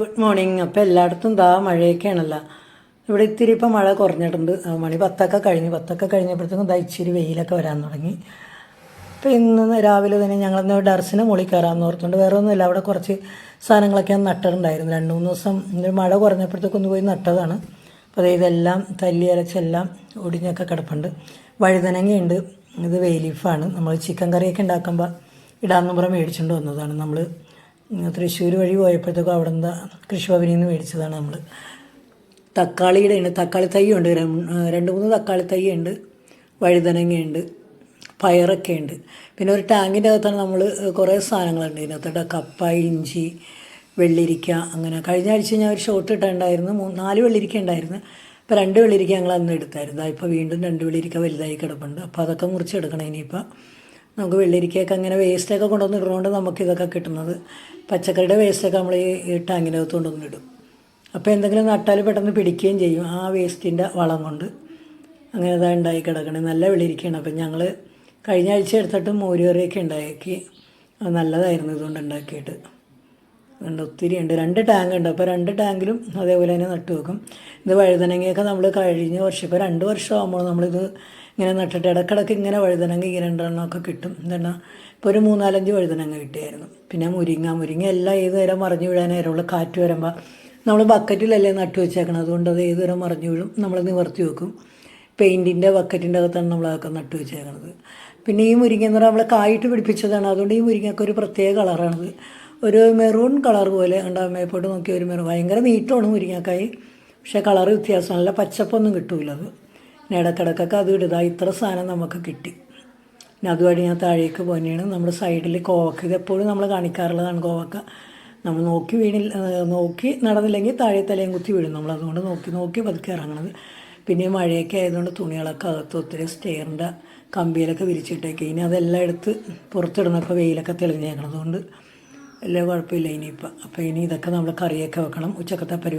Good morning അപ്പോൾ എല്ലായിടത്തും ദാ മഴയൊക്കെയാണല്ലോ. ഇവിടെ ഇത്തിരി ഇപ്പം മഴ കുറഞ്ഞിട്ടുണ്ട്. മണി പത്തൊക്കെ കഴിഞ്ഞു പത്തൊക്കെ കഴിഞ്ഞപ്പോഴത്തേക്കും ദാ ഇച്ചിരി വെയിലൊക്കെ വരാൻ തുടങ്ങി. അപ്പോൾ ഇന്ന് രാവിലെ തന്നെ ഞങ്ങളൊന്ന് ഡർസിന് മുകളിൽ കയറാമെന്ന് ഓർത്തുണ്ട് വേറെ ഒന്നുമില്ല അവിടെ കുറച്ച് സാധനങ്ങളൊക്കെ ഞാൻ നട്ടിട്ടുണ്ടായിരുന്നു. രണ്ട് മൂന്ന് ദിവസം മഴ കുറഞ്ഞപ്പോഴത്തേക്കൊന്ന് പോയി നട്ടതാണ്. അപ്പോൾ അതായത് ഇതെല്ലാം തല്ലി അരച്ചെല്ലാം ഒടിഞ്ഞൊക്കെ കിടപ്പുണ്ട്. വഴുതനങ്ങയുണ്ട്. ഇത് വെയിലീഫാണ്. നമ്മൾ ചിക്കൻ കറിയൊക്കെ ഉണ്ടാക്കുമ്പോൾ ഇടാൻ പറഞ്ഞ് മേടിച്ചുകൊണ്ട് വന്നതാണ് നമ്മൾ തൃശ്ശൂർ വഴി പോയപ്പോഴത്തേക്കും അവിടെ നിന്ന് കൃഷിഭവനിൽ നിന്ന് മേടിച്ചതാണ് നമ്മൾ തക്കാളിയുടെ ഉണ്ട് തക്കാളി തൈ ഉണ്ട് രണ്ട് മൂന്ന് തക്കാളി തൈ ഉണ്ട് വഴുതനങ്ങയുണ്ട്. പയറൊക്കെ ഉണ്ട്. പിന്നെ ഒരു ടാങ്കിന്റെ അകത്താണ് നമ്മൾ കുറേ സാധനങ്ങളുണ്ട് ഇതിനകത്തോട്ട് കപ്പ ഇഞ്ചി വെള്ളിരിക്ക അങ്ങനെ. കഴിഞ്ഞ ആഴ്ച ഞാൻ ഒരു ഷോട്ട് ഇട്ടുണ്ടായിരുന്നു മൂന്ന് നാല് വെള്ളിരിക്ക ഉണ്ടായിരുന്നു. ഇപ്പോൾ രണ്ട് വെള്ളിരിക്ക ഞങ്ങൾ അന്ന് എടുത്തായിരുന്നു ഇപ്പോൾ വീണ്ടും രണ്ട് വെള്ളിരിക്ക വലുതായി കിടപ്പുണ്ട്. അപ്പോൾ അതൊക്കെ മുറിച്ചെടുക്കണം ഇനിയിപ്പോൾ നമുക്ക് വെള്ളരിക്കയൊക്കെ അങ്ങനെ വേസ്റ്റൊക്കെ കൊണ്ടുവന്ന് ഇടുന്നതുകൊണ്ട് നമുക്ക് ഇതൊക്കെ കിട്ടുന്നത്. പച്ചക്കറിയുടെ വേസ്റ്റൊക്കെ നമ്മൾ ഈ ടാങ്കിനകത്ത് കൊണ്ടുവന്ന് ഇടും. അപ്പോൾ എന്തെങ്കിലും നട്ടാൽ പെട്ടെന്ന് പിടിക്കുകയും ചെയ്യും ആ വേസ്റ്റിന്റെ വളം കൊണ്ട്. അങ്ങനെ ഇതാ ഉണ്ടായി കിടക്കണേ. നല്ല വെള്ളിരിക്കുകയാണ് അപ്പം ഞങ്ങൾ കഴിഞ്ഞ ആഴ്ച എടുത്തിട്ട് മോരുകറിയൊക്കെ ഉണ്ടാക്കി. നല്ലതായിരുന്നു ഇതുകൊണ്ട് ഉണ്ടാക്കിയിട്ട്. അതുകൊണ്ട് ഒത്തിരി ഉണ്ട്. രണ്ട് ടാങ്ക് ഉണ്ട്. അപ്പോൾ രണ്ട് ടാങ്കിലും അതേപോലെ തന്നെ നട്ടു വെക്കും. ഇത് വഴുതനങ്ങയൊക്കെ നമ്മൾ കഴിഞ്ഞ വർഷം ഇപ്പോൾ രണ്ട് വർഷമാകുമ്പോൾ നമ്മളിത് ഇങ്ങനെ നട്ടിട്ട് ഇടക്കിടക്ക് ഇങ്ങനെ വഴുതനങ്ങ ഈ രണ്ടെണ്ണമൊക്കെ കിട്ടും. എന്താണ് ഇപ്പോൾ ഒരു മൂന്നാലഞ്ച് വഴുതനങ്ങ കിട്ടിയായിരുന്നു. പിന്നെ മുരിങ്ങ മുരിങ്ങ എല്ലാം ഏത് നേരം മറിഞ്ഞു വീഴാൻ നേരമുള്ള കാറ്റ് വരുമ്പോൾ നമ്മൾ ബക്കറ്റിലല്ലേ നട്ടു വെച്ചേക്കണം അതുകൊണ്ട് അത് ഏത് നേരം മറിഞ്ഞു വീഴും നമ്മൾ നിവർത്തി വെക്കും. പെയിന്റിന്റെ ബക്കറ്റിന്റെ അകത്താണ് നമ്മളതൊക്കെ നട്ടു വെച്ചേക്കണത്. പിന്നെ ഈ മുരിങ്ങ എന്ന് പറഞ്ഞാൽ നമ്മൾ കായിട്ട് പിടിപ്പിച്ചതാണ്. അതുകൊണ്ട് ഈ മുരിങ്ങയൊക്കെ ഒരു പ്രത്യേക കളറാണത്. ഒരു മെറൂൺ കളർ പോലെ ഉണ്ടാകും മേപ്പോട്ട് നോക്കിയ ഒരു മെറൂൺ. ഭയങ്കര നീറ്റമാണ് മുരിങ്ങക്കായി. പക്ഷേ കളർ വ്യത്യാസം. നല്ല പച്ചപ്പൊന്നും കിട്ടൂല അത്. ഇടക്കിടക്കൊക്കെ അത് ഇടുക. ഇത്ര സാധനം നമുക്ക് കിട്ടി. പിന്നെ അതുവഴി ഞാൻ താഴേക്ക് പോന്നെയാണ് നമ്മുടെ സൈഡിൽ കോവക്ക. ഇത് എപ്പോഴും നമ്മൾ കാണിക്കാറുള്ളതാണ് കോവക്ക. നമ്മൾ നോക്കി വീണിൽ നോക്കി നടന്നില്ലെങ്കിൽ താഴെ തലയും കുത്തി വീഴും. നമ്മൾ അതുകൊണ്ട് നോക്കി നോക്കി പതുക്കെ ഇറങ്ങണത്. പിന്നെ മഴയൊക്കെ ആയതുകൊണ്ട് തുണികളൊക്കെ അകത്ത് ഒത്തിരി സ്റ്റെയറിന്റെ കമ്പിയിലൊക്കെ വിരിച്ചിട്ടേക്ക്. ഇനി അതെല്ലാം എടുത്ത് പുറത്തിടുന്നപ്പോൾ വെയിലൊക്കെ തെളിഞ്ഞേക്കണം അതുകൊണ്ട് വലിയ കുഴപ്പമില്ല ഇനിയിപ്പോൾ അപ്പോൾ ഇനി ഇതൊക്കെ നമ്മൾ കറിയൊക്കെ വെക്കണം. ഉച്ചക്കത്തെ പരിപാടി